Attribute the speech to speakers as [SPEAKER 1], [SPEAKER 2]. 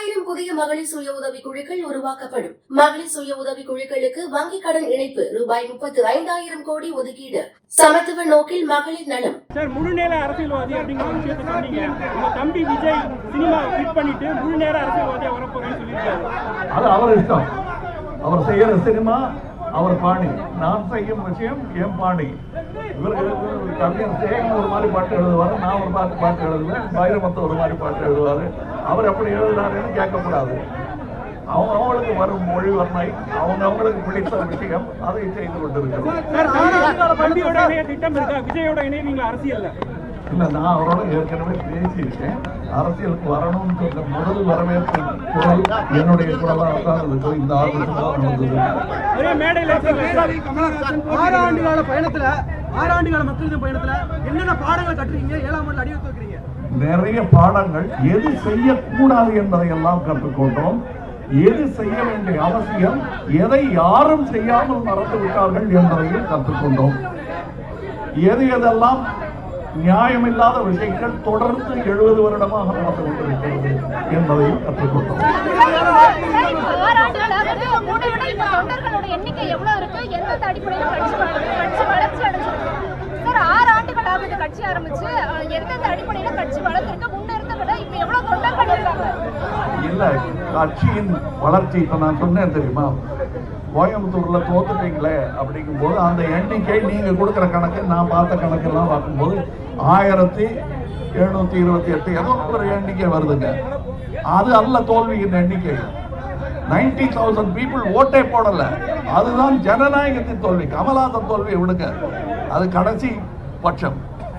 [SPEAKER 1] பத்தாயிரம் புதிய மகளிர் சுய உதவி குழுக்கள் உருவாக்கப்படும். மகளிர் சுய உதவி குழுக்களுக்கு வங்கிக் கடன் இணைப்பு ரூபாய் முப்பத்து ஐந்தாயிரம் கோடி ஒதுக்கீடு. சமத்துவ நோக்கில் மகளிர் நலம்.
[SPEAKER 2] சார் முழு நேர அரசியல்வாதி அப்படிங்கிற ஒரு விஷயத்த சொன்னீங்க. உங்க தம்பி விஜய் சினிமா குவிட் பண்ணிட்டு முழு நேர அரசியல்வாதியா வரப்போறேன்னு சொல்லியிருக்காரு.
[SPEAKER 3] அது அவர் இஷ்டம் அவர் செய்யற சினிமா அவர் பாணி நான் செய்யும் விஷயம் என் பாணி இவருக்கு கவிஞர் சேகன் ஒரு மாதிரி பாட்டு எழுதுவார் நான் ஒரு பாட்டு பாட்டு எழுதுவேன் பைரமத்தை ஒரு மாதிரி பாட்டு எழுதுவார் அவர் எப்படி எழுதுறாருன்னு கேட்கக்கூடாது அவங்க அவங்களுக்கு வரும் மொழி வர்ணை அவங்க அவங்களுக்கு பிடித்த விஷயம் அதை செய்து கொண்டிருக்கிறோம் இல்லை நான் அவரோட ஏற்கனவே பேசியிருக்கேன். அரசியலுக்கு வரணும்னு சொன்ன முதல் வரவேற்பு குரல் என்னுடைய குரலாக தான் இருக்கு இந்த ஆர்வத்தில் தான் நடந்தது
[SPEAKER 4] ஆறு ஆண்டு கால பயணத்துல ஆறு ஆண்டு கால மக்கள் பயணத்துல என்னென்ன பாடங்கள் கட்டுறீங்க ஏழாம் ஆண்டு அடியெடுத்து வைக்கிறீங்க.
[SPEAKER 3] நிறைய பாடங்கள். எது செய்யக்கூடாது என்பதை எல்லாம் கற்றுக்கொண்டோம். எது செய்ய வேண்டிய அவசியம் எதை யாரும் செய்யாமல் மறந்து விட்டார்கள் என்பதையும் கற்றுக்கொண்டோம். எது எதெல்லாம் நியாயமில்லாத விஷயங்கள் தொடர்ந்து எழுபது வருடமாக நடந்து கொண்டிருக்கிறது என்பதையும் கற்றுக்கொண்டோம்.
[SPEAKER 5] கட்சி ஆரம்பிச்சு எந்தெந்த அடிப்படையில கட்சி வளர்ந்திருக்கு முன்ன இருந்த விட இப்ப எவ்வளவு தொண்டர்கள் இருக்காங்க?
[SPEAKER 3] இல்ல கட்சியின் வளர்ச்சி இப்ப நான் சொன்னேன் தெரியுமா? கோயம்புத்தூரில் தோத்துட்டீங்களே அப்படிங்கும்போது அந்த எண்ணிக்கை நீங்கள் கொடுக்குற கணக்கு நான் பார்த்த கணக்கெல்லாம் பார்க்கும்போது ஆயிரத்தி எழுநூற்றி இருபத்தி எட்டு ஏதோ ஒரு எண்ணிக்கை வருதுங்க. அது அல்ல தோல்வியின் எண்ணிக்கை. நைன்டி தௌசண்ட் பீப்புள் ஓட்டே போடலை. அதுதான் ஜனநாயகத்தின் தோல்வி கமலாசன் தோல்வி விடுங்க. அது கடைசி பட்சம்.